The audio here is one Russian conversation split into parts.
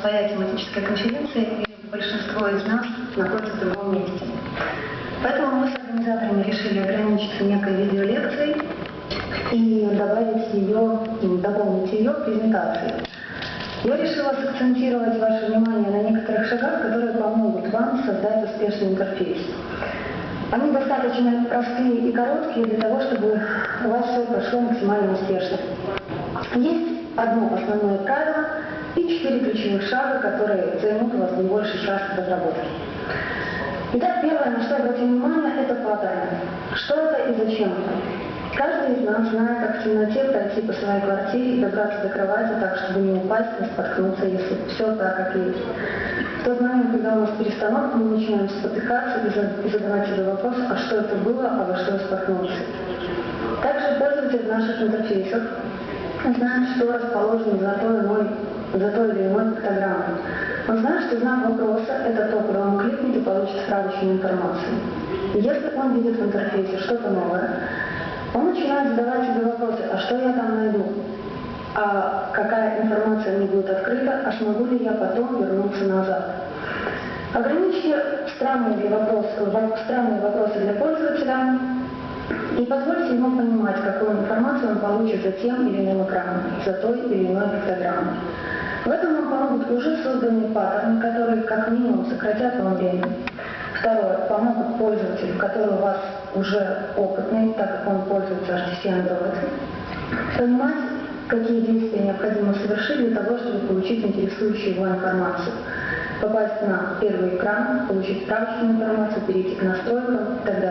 своя тематическая конференция, и большинство из нас находится в другом месте. Поэтому мы с организаторами решили ограничиться некой видеолекцией и добавить ее, дополнить ее презентацией. Я решила сакцентировать ваше внимание на некоторых шагах, которые помогут вам создать успешный интерфейс. Они достаточно простые и короткие для того, чтобы у вас все прошло максимально успешно. Есть одно основное правило и четыре ключевых шага, которые займут у вас не больше часа разработки. Итак, первое, на что обратим внимание, это паттерны. Что это и зачем это? Каждый из нас знает, как в темноте пройти по своей квартире и добраться до кровати так, чтобы не упасть, не споткнуться, если все так, как есть. В тот момент, когда у нас перестановка, мы начинаем спотыкаться и задавать себе вопрос, а что это было, а во что споткнулся. Также пользователь наших интерфейсах знает, что расположено за той, иной, за той или иной пиктограммой. Он знает, что знак вопроса – это то, куда он кликнет и получит справочную информацию. Если он видит в интерфейсе что-то новое, он начинает задавать себе вопросы, а что я там найду? А какая информация мне будет открыта? А смогу ли я потом вернуться назад? Ограничьте странные, вопросы, странные вопросы для пользователя и позвольте ему понимать, какую информацию он получит за тем или иным экраном, за той или иной пиктограммой. В этом вам помогут уже созданные паттерны, которые как минимум сократят вам время. Второе, помогут пользователю, который у вас уже опытный, так как он пользуется HTC Android, понимать, какие действия необходимо совершить для того, чтобы получить интересующую его информацию. Попасть на первый экран, получить справочную информацию, перейти к настройкам и так далее.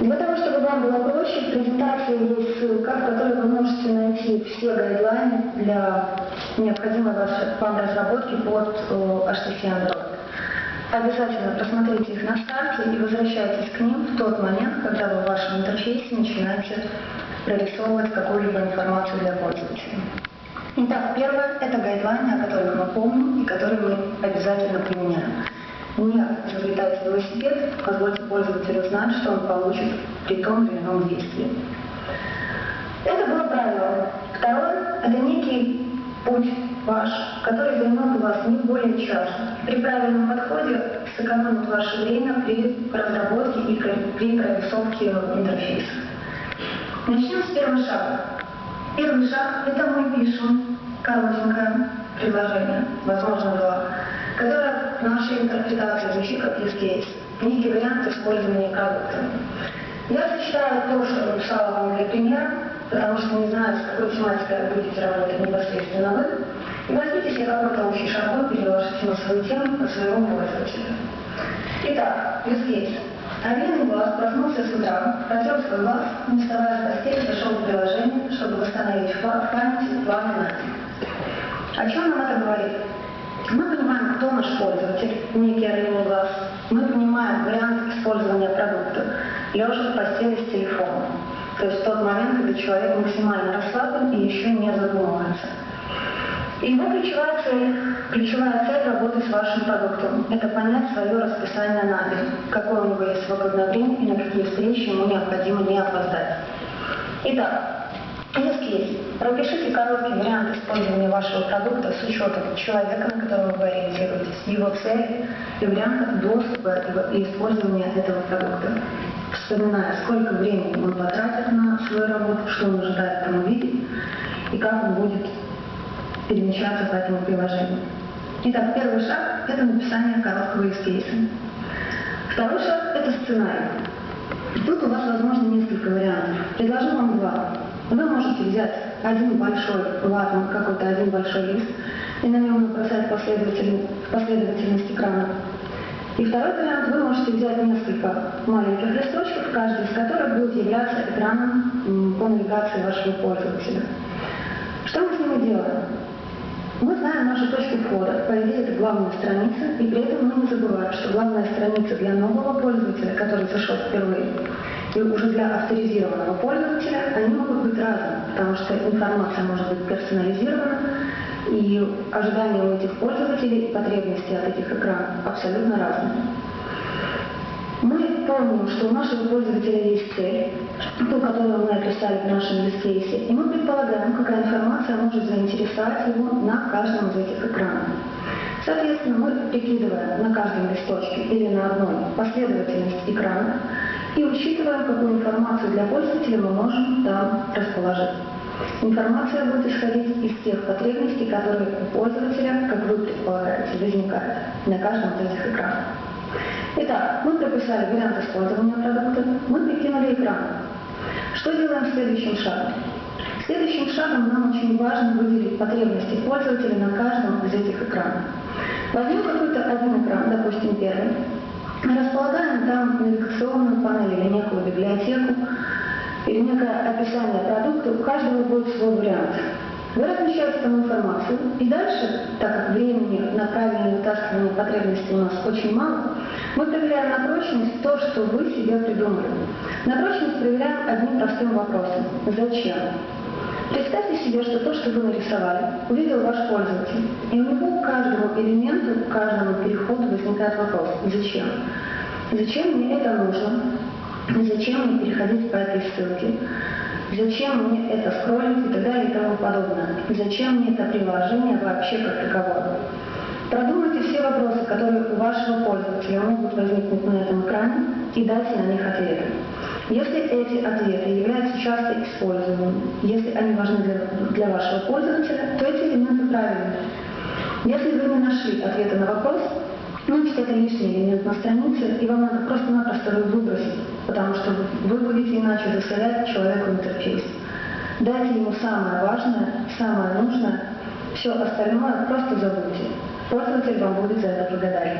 Для того, чтобы вам было проще, в презентации есть ссылка, в которой вы можете найти все гайдлайны для необходимой вам разработки под HTC Android. Обязательно просмотрите их на старте и возвращайтесь к ним в тот момент, когда вы в вашем интерфейсе начинаете прорисовывать какую-либо информацию для пользователя. Итак, первое – это гайдлайны, о которых мы помним и которые мы обязательно применяем. Не изобретайте велосипед, позвольте пользователю знать, что он получит при том или ином действии. Это было правило. Второе – это некий путь ваш, который займет у вас не более часа. При правильном подходе сэкономит ваше время при разработке и при прорисовке интерфейса. Начнем с первого шага. Первый шаг – это мы пишем коротенькое предложение, возможно, два, которое в нашей интерпретации звучит как use некий вариант использования продукта. Я зачитаю то, что написала вам для примера, потому что не знаю, с какой тематикой будете работать непосредственно вы. И возьмите себе какой-то общий шаблон, переложите на свою тему, на своего пользователя. Итак, use case. Один глаз проснулся с утра, протер свой глаз, не вставая с постели, зашел в приложение, чтобы восстановить в памяти планы на день. О чем нам это говорит? Мы понимаем, кто наш пользователь, некий глаз. Мы понимаем вариант использования продукта, лежа в постели с телефоном. То есть тот момент, когда человек максимально расслаблен и еще не задумывается. И его ключевая цель, ключевая цель работы с вашим продуктом – это понять свое расписание на день, какое у него есть свободное время и на какие встречи ему необходимо не опоздать. Итак, Эскиз. Пропишите короткий вариант использования вашего продукта с учетом человека, на которого вы ориентируетесь, его цели и вариантов доступа и использования этого продукта. Вспоминая, сколько времени он потратит на свою работу, что он ожидает там увидеть и как он будет перемещаться по этому приложению. Итак, первый шаг – это написание короткого эскейса. Второй шаг – это сценарий. Тут у вас, возможно, несколько вариантов. Предложу вам два. Вы можете взять один большой ватман, какой-то один большой лист, и на нем набросать последовательность, последовательность экрана. И второй вариант, вы можете взять несколько маленьких листочков, каждый из которых будет являться экраном по навигации вашего пользователя. Что мы с ними делаем? Мы знаем нашу точку входа, по идее это главная страница, и при этом мы не забываем, что главная страница для нового пользователя, который зашел впервые, и уже для авторизированного пользователя, они могут быть разными, потому что информация может быть персонализирована, и ожидания у этих пользователей и потребности от этих экранов абсолютно разные. Мы помним, что у нашего пользователя есть цель, ту, которую мы описали в нашем юзкейсе, и мы предполагаем, какая информация может заинтересовать его на каждом из этих экранов. Соответственно, мы прикидываем на каждом листочке или на одной последовательность экранов и учитываем, какую информацию для пользователя мы можем там расположить. Информация будет исходить из тех потребностей, которые у пользователя, как вы предполагаете, возникают на каждом из этих экранов. Итак, мы прописали вариант использования продукта, мы прикинули экран. Что делаем следующим шагом? Следующим шагом нам очень важно выделить потребности пользователя на каждом из этих экранов. Возьмем какой-то один экран, допустим, первый, располагаем там навигационную панель или некую библиотеку, или некое описание продукта, у каждого будет свой вариант. Вы размещаете там информацию, и дальше, так как времени на правильное вытаскивание потребностей у нас очень мало, мы проверяем на прочность то, что вы себе придумали. На прочность проверяем одним простым вопросом. Зачем? Представьте себе, что то, что вы нарисовали, увидел ваш пользователь, и у него к каждому элементу, к каждому переходу возникает вопрос «Зачем?». Зачем мне это нужно? Зачем мне переходить по этой ссылке? Зачем мне это скроллить и так далее и тому подобное? Зачем мне это приложение вообще как таковое? Продумайте все вопросы, которые у вашего пользователя могут возникнуть на этом экране и дайте на них ответы. Если эти ответы являются часто используемыми, если они важны для, для вашего пользователя, то эти элементы правильны. Если вы не нашли ответа на вопрос, значит это лишний элемент на странице, и вам надо просто-напросто выбросить, потому что вы будете иначе засорять человеку интерфейс. Дайте ему самое важное, самое нужное, все остальное просто забудьте. Пользователь вам будет за это благодарен.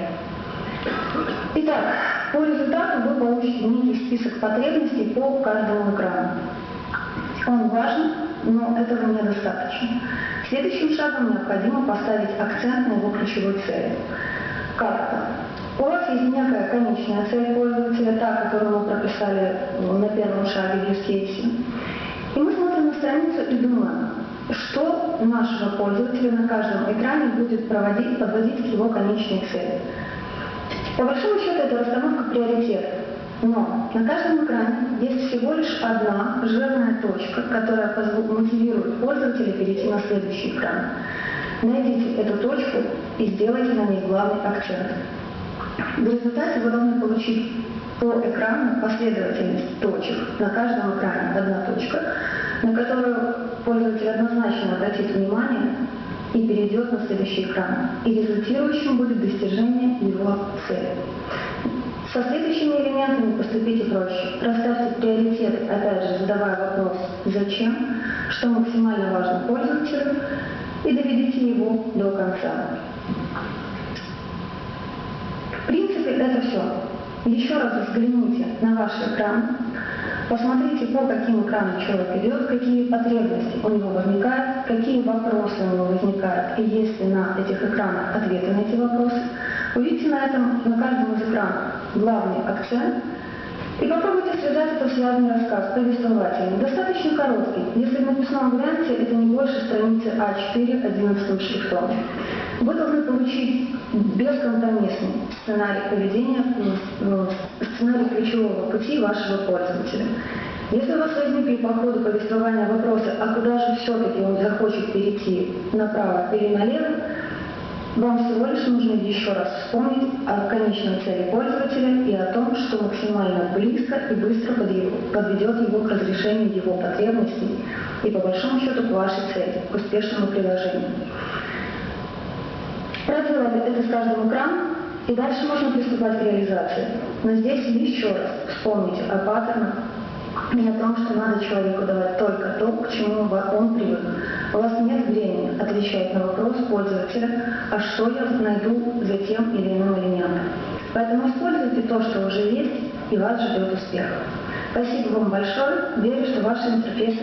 Итак, по результату вы получите некий список потребностей по каждому экрану. Он важен, но этого недостаточно. Следующим шагом необходимо поставить акцент на его ключевой цели. Как это? У вас есть некая конечная цель пользователя, та, которую мы прописали на первом шаге в use И мы смотрим на страницу и думаем, что нашего пользователя на каждом экране будет проводить, подводить к его конечной цели. По большому счету это расстановка приоритетов. Но на каждом экране есть всего лишь одна жирная точка, которая мотивирует пользователя перейти на следующий экран. Найдите эту точку и сделайте на ней главный акцент. В результате вы должны получить по экрану последовательность точек. На каждом экране одна точка, на которую пользователь однозначно обратит внимание и перейдет на следующий экран. И результирующим будет достижение его цели. Со следующими элементами поступите проще. Расставьте приоритет, опять же, задавая вопрос «Зачем?», что максимально важно пользователю, и доведите его до конца. В принципе, это все. Еще раз взгляните на ваш экран, посмотрите, по каким экранам человек идет, какие потребности у него возникают, какие вопросы у него возникают, и есть ли на этих экранах ответы на эти вопросы. Увидите на этом, на каждом из экранов главный акцент – попробуйте связать это в связанный рассказ, повествовательный, достаточно короткий. Если в написном варианте это не больше страницы А4 11 шрифтом. Вы должны получить бескомпромиссный сценарий поведения, ну, сценарий ключевого пути вашего пользователя. Если у вас возникли по ходу повествования вопросы, а куда же все-таки он захочет перейти, направо или налево, вам всего лишь нужно еще раз вспомнить о конечной цели пользователя и о том, что максимально близко и быстро подведет его к разрешению его потребностей и по большому счету к вашей цели, к успешному приложению. Проделали это с каждым экраном, и дальше можно приступать к реализации. Но здесь еще раз вспомните о паттернах, и о том, что надо человеку давать только то, к чему он привык. У вас нет времени отвечать на вопрос пользователя, а что я найду за тем или иным элементом. Поэтому используйте то, что уже есть, и вас ждет успех. Спасибо вам большое. Верю, что ваши интерфейсы